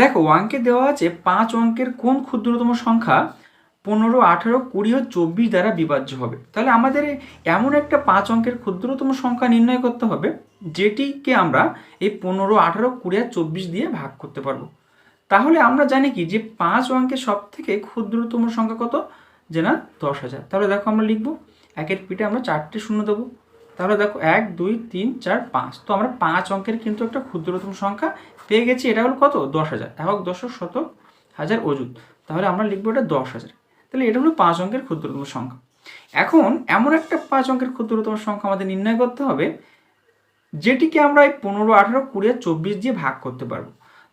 দেখো অঙ্কে দেওয়া আছে পাঁচ অঙ্কের কোন ক্ষুদ্রতম সংখ্যা? পনেরো, আঠেরো, কুড়ি ও চব্বিশ দ্বারা বিভাজ্য হবে। তাহলে আমাদের এমন একটা পাঁচ অঙ্কের ক্ষুদ্রতম সংখ্যা নির্ণয় করতে হবে, যেটিকে আমরা এই পনেরো, আঠেরো, কুড়ি আর চব্বিশ দিয়ে ভাগ করতে পারব। তাহলে আমরা জানি কি যে পাঁচ অঙ্কের সব থেকে ক্ষুদ্রতম সংখ্যা কত? যে না, দশ হাজার। তাহলে দেখো আমরা লিখব, একের পিঠে আমরা চারটে শূন্য দেবো। তাহলে দেখো এক, দুই, তিন, চার, পাঁচ। তো আমরা পাঁচ অঙ্কের কিন্তু একটা ক্ষুদ্রতম সংখ্যা পেয়ে গেছি। এটা হলো কত? দশ হাজার। একক দশক শতক হাজার অযুত। তাহলে আমরা লিখব এটা দশ হাজার। তাহলে এটা হলো পাঁচ অঙ্কের ক্ষুদ্রতম সংখ্যা। এখন এমন একটা পাঁচ অঙ্কের ক্ষুদ্রতম সংখ্যা আমাদের নির্ণয় করতে হবে, যেটিকে আমরা এই পনেরো, আঠেরো, কুড়ি আর চব্বিশ দিয়ে ভাগ করতে পারব।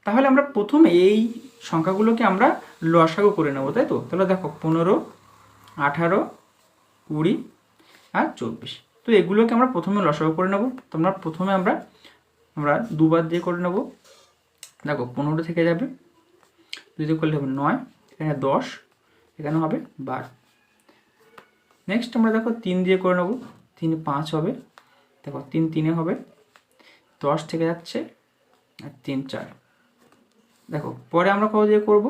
তাহলে আমরা প্রথমে এই সংখ্যাগুলোকে আমরা লসাগু করে নেব, তাই তো? তাহলে দেখো, পনেরো, আঠারো, কুড়ি আর চব্বিশ। তো এগুলোকে আমরা প্রথমে লসাগু করে নেব। তোমরা প্রথমে আমরা আমরা দুবার দিয়ে করে নেব। দেখো, পনেরো থেকে যাবে। দুই দিয়ে করলে হবে নয়, এখানে দশ, এখানে হবে বারো। নেক্সট আমরা দেখো তিন দিয়ে করে নেব। তিন পাঁচ হবে। দেখো, তিন তিনে হবে। দশ থেকে যাচ্ছে আর তিন চার। দেখো, পরে আমরা কত দিয়ে করব?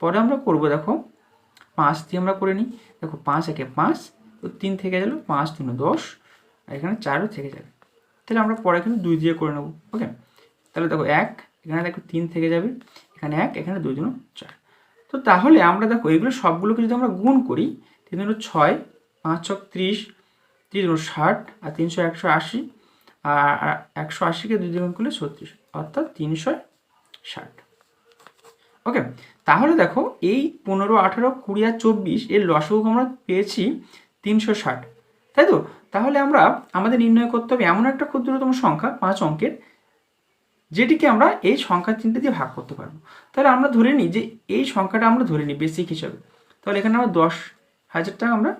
পরে আমরা করব, দেখো, পাঁচ দিয়ে আমরা করে নিই। দেখো, পাঁচ একে পাঁচ তো তিন থেকে গেল পাঁচ, তিন, দশ, আর এখানে চারও থেকে যাবে। তাহলে আমরা পরে কিন্তু দুই দিয়ে করে নেব ওকে তাহলে দেখো এক, এখানে দেখো তিন থেকে যাবে, এখানে এক, এখানে দুই দিন চার। তো তাহলে আমরা দেখো এগুলো সবগুলোকে যদি আমরা গুণ করি, তিন দিন ছয়, পাঁচ ছক ত্রিশ, তিন দিন ষাট, আর তিনশো একশো আশি, আর একশো আশিকে দুই দিন করলে ছত্রিশ, অর্থাৎ তিনশো ষাট। ওকে তাহলে দেখো এই পনেরো, আঠেরো, কুড়ি, আর চব্বিশ, এর লসগু আমরা পেয়েছি তিনশো ষাট। তাই তো? তাহলে আমরা আমাদের নির্ণয় করতে হবে এমন একটা ক্ষুদ্রতম সংখ্যা, পাঁচ অঙ্কের, যেটিকে আমরা এই সংখ্যা তিনটে দিয়ে ভাগ করতে পারব। তাহলে আমরা ধরে নিই যে এই সংখ্যাটা আমরা ধরে নিই বেসিক হিসাবে। তাহলে এখানে আমরা দশ হাজার টাকা আমরা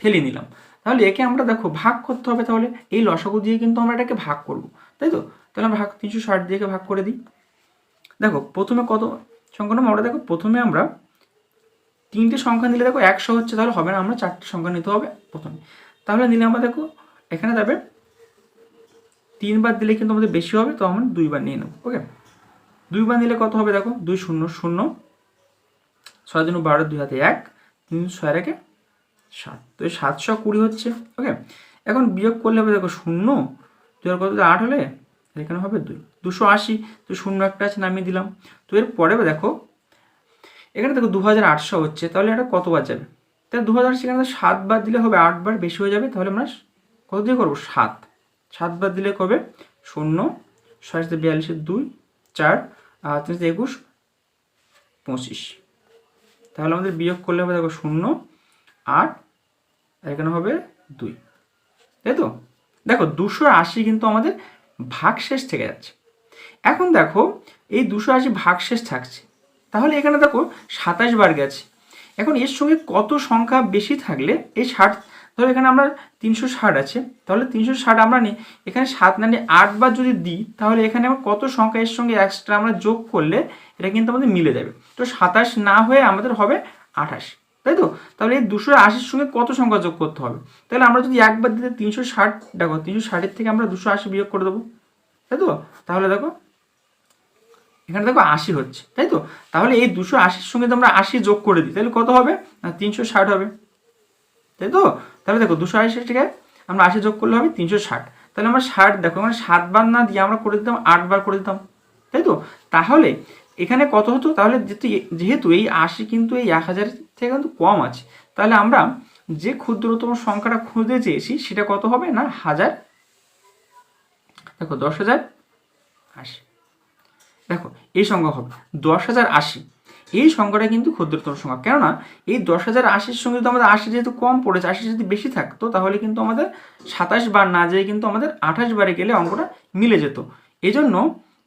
ফেলে নিলাম। তাহলে একে আমরা দেখো ভাগ করতে হবে তাহলে। এই লসাগু দিয়ে কিন্তু আমরা এটাকে ভাগ করব। তাই তো? তাহলে আমরা ভাগ তিনশো ষাট দিয়ে ভাগ করে দিই। দেখো, প্রথমে কত সংখ্যা আমরা দেখো প্রথমে আমরা তিনটে সংখ্যা নিলে দেখো একশো হচ্ছে, তাহলে হবে না, আমরা চারটে সংখ্যা নিতে হবে প্রথমে। তাহলে নিলে আমরা দেখো, এখানে যাবে তিনবার দিলে কিন্তু আমাদের বেশি হবে, তো আমরা দুইবার নিয়ে নেব, ওকে? দুইবার নিলে কত হবে দেখো, দুই শূন্য শূন্য, ছয় দিন বারো, দুই হাতে এক, তিন ছয় রেখে সাত, তো সাতশো কুড়ি হচ্ছে, ওকে? এখন বিয়োগ করলে হবে দেখো শূন্য, দুই আর কত আট হলে, এখানে হবে দুই, দুশো আশি, তো শূন্য একটা আছে, নামিয়ে দিলাম। তো এর পরে দেখো এখানে দেখো দু হাজার আটশো হচ্ছে, তাহলে এটা কতবার যাবে? তাহলে দু হাজার সেখানে সাতবার দিলে হবে, আটবার বেশি হয়ে যাবে, তাহলে আমরা কত দিয়ে করব? সাত। সাতবার দিলে কবে? শূন্য, ছয় সাথে বিয়াল্লিশের দুই, চার, আর তিন সাথে একুশ, পঁচিশ। তাহলে আমাদের বিয়োগ করলে হবে দেখো শূন্য, আট, আর এখানে হবে দুই। তাই তো? দেখো দুশো আশি কিন্তু আমাদের ভাগশেষ থেকে যাচ্ছে। এখন দেখো, এই দুশো আশি ভাগশেষ থাকছে। তাহলে এখানে দেখো সাতাশ বার গেছে। এখন এর সঙ্গে কত সংখ্যা বেশি থাকলে এই ষাট, ধরো এখানে আমরা তিনশো ষাট আছে, তাহলে তিনশো ষাট আমরা নিই, এখানে সাত না নিয়ে আটবার যদি দিই, তাহলে এখানে আমার কত সংখ্যা এর সঙ্গে এক্সট্রা আমরা যোগ করলে এটা কিন্তু আমাদের মিলে যাবে। তো সাতাশ না হয়ে আমাদের হবে আঠাশ, তাই তো? তাহলে এই দুশো আশির সঙ্গে কত সংখ্যা যোগ করতে হবে? তাহলে আমরা যদি একবার দিতে তিনশো ষাট, দেখো তিনশো ষাটের থেকে আমরা দুশো আশি বিয়োগ করে দেবো, তাই তো? তাহলে দেখো এখানে দেখো আশি হচ্ছে, তাই তো? তাহলে এই দুশো আশির সঙ্গে তো আমরা আশি যোগ করে দিই, তাহলে কত হবে? না, তিনশো ষাট হবে। তাই তো? তাহলে দেখো, দুশো আশি থেকে আমরা আশি যোগ করলে হবে তিনশো ষাট। তাহলে আমরা ষাট দেখো মানে সাতবার না দিয়ে আমরা করে দিতাম আটবার করে দিতাম। তাই তো? তাহলে এখানে কত হতো? তাহলে যেহেতু এই আশি কিন্তু এই এক হাজার থেকে কিন্তু কম আছে। তাহলে আমরা যে ক্ষুদ্রতম সংখ্যাটা খুঁজতে চেয়েছি, সেটা কত হবে? না, হাজার। দেখো, দশ হাজার আশি। দেখো, এই সংখ্যা হবে দশ হাজার আশি। এই সংখ্যাটা কিন্তু ক্ষুদ্রতম সংখ্যা। কেননা, এই দশ হাজার আশির সঙ্গে যদি আমাদের আশি যেহেতু কম পড়েছে আশি যদি বেশি থাকতো, তাহলে কিন্তু আমাদের সাতাশ বার না যেয়ে কিন্তু আমাদের আঠাশ বারে গেলে অঙ্কটা মিলে যেত। এই জন্য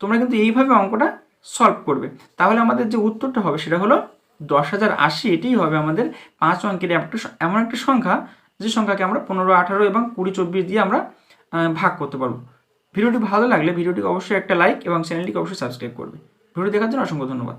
তোমরা কিন্তু এইভাবে অঙ্কটা সলভ করবে। তাহলে আমাদের যে উত্তরটা হবে, সেটা হলো দশ হাজার আশি। এটাই হবে আমাদের পাঁচ অঙ্কের একটা এমন একটা সংখ্যা, যে সংখ্যাকে আমরা পনেরো, আঠারো এবং কুড়ি, চব্বিশ দিয়ে আমরা ভাগ করতে পারব। ভিডিওটি ভালো লাগলে ভিডিওটিকে অবশ্যই একটা লাইক এবং চ্যানেলটিকে অবশ্যই সাবস্ক্রাইব করবে। ভিডিও দেখার জন্য অসংখ্য ধন্যবাদ।